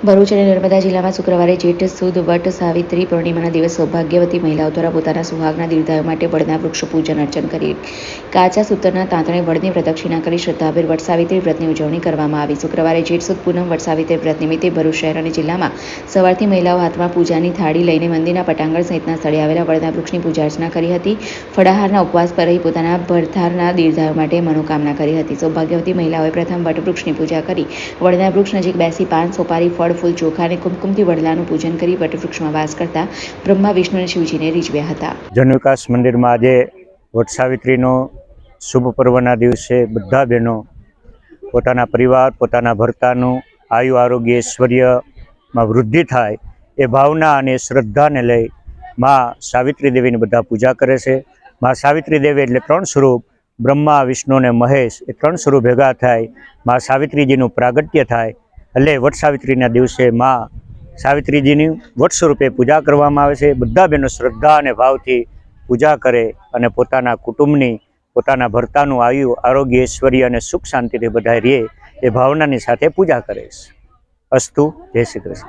ભરૂચ અને નર્મદા જિલ્લામાં શુક્રવારે જેઠ, સુદ, વટ, સાવિત્રી પૂર્ણિમાના દિવસ સૌભાગ્યવતી મહિલાઓ દ્વારા પોતાના સુહાગના દીર્ઘાયુ માટે વડના વૃક્ષ પૂજન અર્ચન કરી. કાચા સૂતરના તાંતણે વડની પ્રદક્ષિણા કરી શ્રદ્ધાભેર વટ સાવિત્રી વ્રતની ઉજવણી કરવામાં આવી. શુક્રવારે જેઠ, સુદ, પૂનમ વટ સાવિત્રી વ્રત નિમિત્તે ભરૂચ શહેર અને જિલ્લામાં સવારથી મહિલાઓ હાથમાં પૂજાની થાળી લઈને મંદિરના પટાંગણ સહિતના સ્થળે આવેલા વડના વૃક્ષની પૂજા અર્ચના કરી હતી. ફળાહારના ઉપવાસ પર રહી પોતાના ભરથારના દીર્ઘાયુ માટે મનોકામના કરી હતી. સૌભાગ્યવતી મહિલાઓએ પ્રથમ વટવૃક્ષની પૂજા કરી. વડના વૃક્ષ નજીક બેસી પાન સોપારી, ફળ ફૂલ, ચોખા અને કુમકુમથી વડલાનું પૂજન કરી વટવૃક્ષમાં વાસ કરતા બ્રહ્મા, વિષ્ણુ અને શિવજીને રીઝવ્યા હતા. જનવિકાસ મંદિરમાં આજે વટ સાવિત્રીનો શુભ પર્વના દિવસે બધા બહેનો પોતાના પરિવાર, પોતાના ભરતાનું આયુ આરોગ્ય, ઐશ્વર્યમાં વૃદ્ધિ થાય એ ભાવના અને શ્રદ્ધાને લઈ માં સાવિત્રી દેવીની બધા પૂજા કરે છે. માં સાવિત્રી દેવી એટલે ત્રણ સ્વરૂપ, બ્રહ્મા, વિષ્ણુ અને મહેશ એ ત્રણ સ્વરૂપ ભેગા થાય. માં સાવિત્રીજીનું પ્રાગટ્ય થાય. એટલે વટ સાવિત્રીના દિવસે માં સાવિત્રીજીની વટ સ્વરૂપે પૂજા કરવામાં આવે છે. બધા બહેનો શ્રદ્ધા અને ભાવથી પૂજા કરે અને પોતાના કુટુંબની, પોતાના ભરતાનું આયુ, આરોગ્ય, ઐશ્વર્ય અને સુખ શાંતિથી બધા રહે એ ભાવનાની સાથે પૂજા કરે છે. અસ્તુ, જય શ્રી કૃષ્ણ.